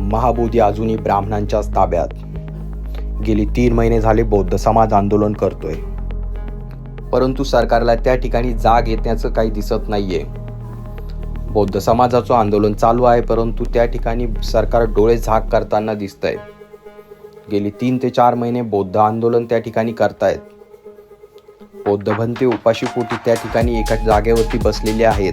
महाबोधी अजूनही ब्राह्मणांच्याच ताब्यात. गेली तीन महिने झाले बौद्ध समाज आंदोलन करतोय. परंतु सरकारला त्या ठिकाणी जाग येण्याचं काही दिसत नाहीये. बौद्ध समाजाचं आंदोलन चालू आहे परंतु त्या ठिकाणी सरकार डोळे झाक करताना दिसतंय. गेली तीन ते चार महिने बौद्ध आंदोलन त्या ठिकाणी करतायत. बौद्ध भंते उपाशीपोटी त्या ठिकाणी एका जागेवरती बसलेले आहेत.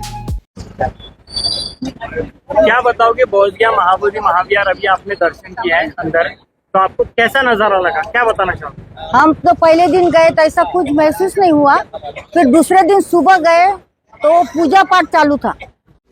क्या बताओगे बोधगया महाबोधि महाविहार अभी आपने दर्शन किया है अंदर? तो आपको कैसा नजारा लगा? क्या बताना चाहोगे? हम तो पहले दिन गए तो ऐसा कुछ महसूस नहीं हुआ। फिर दूसरे दिन सुबह गए तो पूजा पाठ चालू था।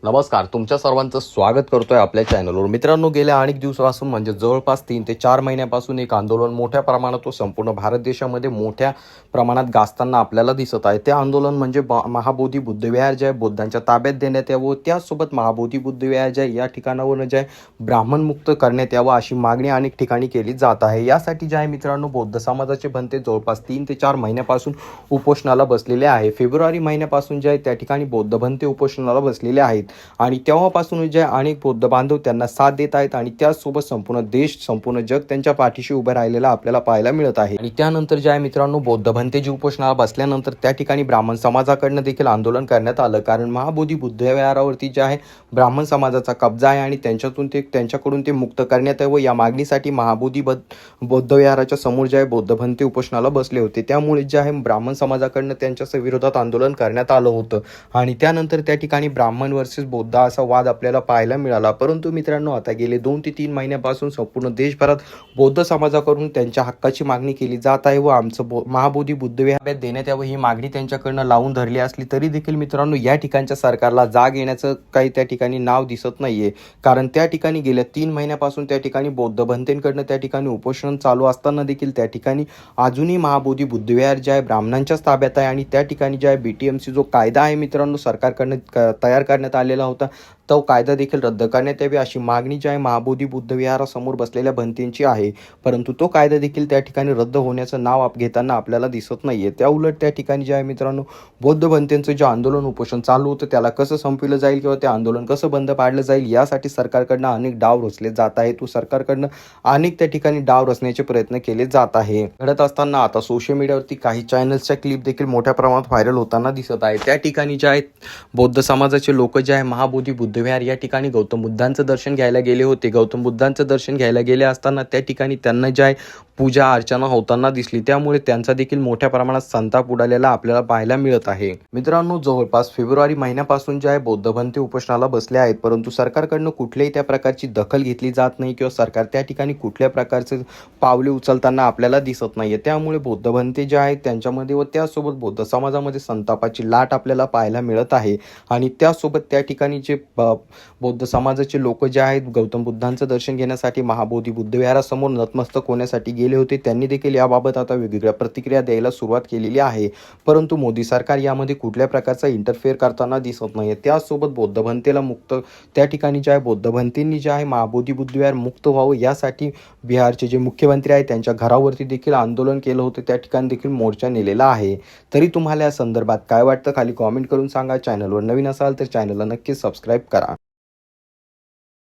नमस्कार तुमच्या सर्वांचं स्वागत करतोय आपल्या चॅनलवर मित्रांनो गेल्या अनेक दिवसापासून म्हणजे जवळपास तीन ते चार महिन्यापासून एक आंदोलन मोठ्या प्रमाणात तो संपूर्ण भारत देशामध्ये मोठ्या प्रमाणात गाजताना आपल्याला दिसत आहे. ते आंदोलन म्हणजे महाबोधी बुद्धविहार जे आहे बुद्धांच्या ताब्यात देण्यात यावं त्यासोबत महाबोधी बुद्धविहार जे आहे या ठिकाणावरून जे आहे ब्राह्मणमुक्त करण्यात यावं अशी मागणी अनेक ठिकाणी केली जात आहे. यासाठी जे आहे मित्रांनो बौद्ध समाजाचे भंते जवळपास तीन ते चार महिन्यापासून उपोषणाला बसलेले आहे. फेब्रुवारी महिन्यापासून जे आहे त्या ठिकाणी बौद्ध भंते उपोषणाला बसलेले आहेत. आणि तेव्हापासून जे अनेक बौद्ध बांधव त्यांना साथ देत आहेत आणि त्याचसोबत संपूर्ण देश संपूर्ण जग त्यांच्या पाठीशी उभं राहिलेला आपल्याला पाहायला मिळत आहे. आणि त्यानंतर जे आहे मित्रांनो बौद्ध भंतेजी उपोषणाला बसल्यानंतर त्या ठिकाणी ब्राह्मण समाजाकडनं देखील आंदोलन करण्यात आलं. कारण महाबोधी बुद्धविहारावरती जे आहे ब्राह्मण समाजाचा कब्जा आहे आणि त्यांच्यातून ते त्यांच्याकडून ते मुक्त करण्यात यावं. या मागणीसाठी महाबोधी बद बौद्ध विहाराच्या समोर जे आहे बौद्ध भंते उपोषणाला बसले होते. त्यामुळे जे आहे ब्राह्मण समाजाकडनं त्यांच्या विरोधात आंदोलन करण्यात आलं होतं. आणि त्यानंतर त्या ठिकाणी ब्राह्मण वर्सेस बौद्ध असा वाद आपल्याला पाहायला मिळाला. परंतु मित्रांनो आता गेले दोन ते तीन महिन्यापासून संपूर्ण देशभरात बौद्ध समाजाकडून त्यांच्या हक्काची मागणी केली जात आहे व आमचं बो महाबोधी बुद्ध विहार देण्यात यावं ही मागणी त्यांच्याकडनं लावून धरली असली तरी देखील मित्रांनो या ठिकाणच्या सरकारला जाग येण्याचं काही त्या ठिकाणी नाव दिसत नाहीये. कारण त्या ठिकाणी गेल्या तीन महिन्यापासून त्या ठिकाणी बौद्ध भंतेंकडनं त्या ठिकाणी उपोषण चालू असताना देखील त्या ठिकाणी अजूनही महाबोधी बुद्धविहार जे आहे ब्राह्मणांच्याच ताब्यात आहे आणि त्या ठिकाणी जे आहे बी टी एम सी जो कायदा आहे मित्रांनो सरकारकडनं तयार करण्यात आले आलेला होता. तो कायदा देखील रद्द करण्यात यावी अशी मागणी जी आहे महाबोधी बुद्धविहारासमोर बसलेल्या भंतींची आहे. परंतु तो कायदा देखील त्या ठिकाणी रद्द होण्याचं नाव आप घेताना आपल्याला दिसत नाहीये. त्या उलट त्या ठिकाणी जे आहे मित्रांनो बौद्ध भंतेंचं जे आंदोलन उपोषण चालू होतं त्याला कसं संपविलं जाईल किंवा ते आंदोलन कसं बंद पाडलं जाईल यासाठी सरकारकडनं अनेक डाव रचले जात आहेत. तो सरकारकडनं अनेक त्या ठिकाणी डाव रचण्याचे प्रयत्न केले जात आहे. घडत असताना आता सोशल मीडियावरती काही चॅनल्सच्या क्लिप देखील मोठ्या प्रमाणात व्हायरल होताना दिसत आहे त्या ठिकाणी जे आहेत बौद्ध समाजाचे लोक जे आहे महाबोधी बुद्ध बुद्धविहार या ठिकाणी गौतम बुद्धांचं दर्शन घ्यायला गेले होते. गौतम बुद्धांचं दर्शन घ्यायला गेले असताना त्या ठिकाणी त्यांना ज्या पूजा अर्चना होताना दिसली. त्यामुळे त्यांचा देखील मोठ्या प्रमाणात संताप उडालेला आपल्याला पाहायला मिळत आहे. मित्रांनो जवळपास फेब्रुवारी महिन्यापासून जे आहे बौद्ध भंते उपोषणाला बसले आहेत. परंतु सरकारकडनं कुठल्याही त्या प्रकारची दखल घेतली जात नाही किंवा सरकार त्या ठिकाणी कुठल्या प्रकारचे पावले उचलताना आपल्याला दिसत नाहीये. त्यामुळे बौद्ध भंते जे आहेत त्यांच्यामध्ये व त्यासोबत बौद्ध समाजामध्ये संतापाची लाट आपल्याला पाहायला मिळत आहे. आणि त्यासोबत त्या ठिकाणी जे ब- बौद्ध समाजाचे लोक जे आहेत गौतम बुद्धांचं दर्शन घेण्यासाठी महाबोधी बुद्धविहारासमोर नतमस्तक होण्यासाठी गेले होते. त्यांनी देखील याबाबत आता वेगवेगळ्या प्रतिक्रिया द्यायला सुरुवात केलेली आहे. परंतु मोदी सरकार यामध्ये कुठल्या प्रकारचा इंटरफेअर करताना दिसत नाही त्यासोबत बौद्ध भंतेला मुक्त त्या ठिकाणी जे आहे बौद्ध भंतेंनी जे आहे महाबोधी बुद्धविहार मुक्त व्हावं यासाठी बिहारचे जे मुख्यमंत्री आहेत त्यांच्या घरावरती देखील आंदोलन केलं होतं. त्या ठिकाणी देखील मोर्चा नेलेला आहे. तरी तुम्हाला या संदर्भात काय वाटतं? खाली कॉमेंट करून सांगा. चॅनलवर नवीन असाल तर चॅनलला नक्कीच सबस्क्राईब करा.